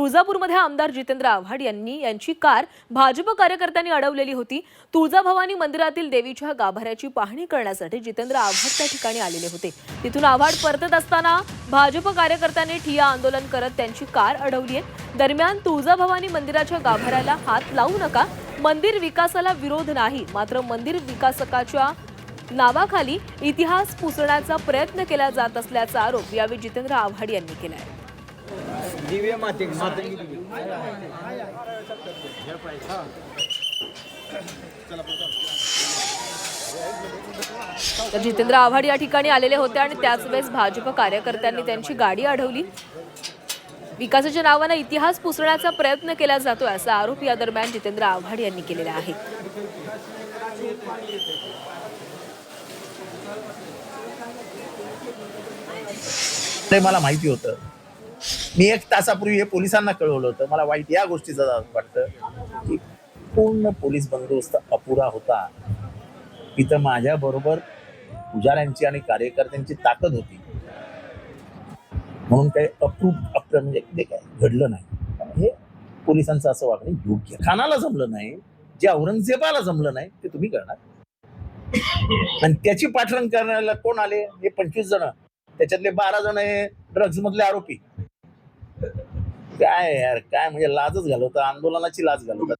तुळजापूरमध्ये आमदार जितेंद्र आव्हाड यांनी यांची कार भाजप कार्यकर्त्यांनी अडवलेली होती. तुळजाभवानी मंदिरातील देवीच्या गाभाऱ्याची पाहणी करण्यासाठी जितेंद्र आव्हाड त्या ठिकाणी आलेले होते. तिथून आव्हाड परतत असताना भाजप कार्यकर्त्यांनी ठिया आंदोलन करत त्यांची कार अडवली आहे. दरम्यान तुळजाभवानी मंदिराच्या गाभाऱ्याला हात लावू नका. मंदिर विकासाला विरोध नाही. मात्र मंदिर विकासकाच्या नावाखाली इतिहास पुसण्याचा प्रयत्न केला जात असल्याचा आरोप यावेळी जितेंद्र आव्हाड यांनी केला आहे. दिव्य माते मातंगी तर जितेंद्र आव्हाड या ठिकाणी आलेले होते आणि त्याच वेळेस भाजप कार्यकर्त्यांनी त्यांची गाडी अडवली. विकासाच्या नावानं इतिहास पुसण्याचा प्रयत्न केला जातोय असा आरोप या दरम्यान जितेंद्र आव्हाड यांनी केलेला आहे. ते मला माहिती होतं. मी एक तासापूर्वी हे पोलिसांना कळवलं होतं. मला वाईट या गोष्टीचं वाटतं की पूर्ण पोलीस बंदोबस्त अपुरा होता. इथं माझ्या बरोबर पुजाऱ्यांची आणि कार्यकर्त्यांची ताकद होती. म्हणून काही अप्रूप अप्र म्हणजे ते काय घडलं नाही. हे पोलिसांचं असं वागणं योग्य. खानाला जमलं नाही. जे औरंगजेबाला जमलं नाही ते तुम्ही करणार. आणि त्याची पाठरण करण्याला कोण आले? हे पंचवीस जण. त्याच्यातले बारा जण हे ड्रग्ज मधले आरोपी. काय यार? काय म्हणजे लाजच घालवतात आंदोलनाची लाज घालवतात.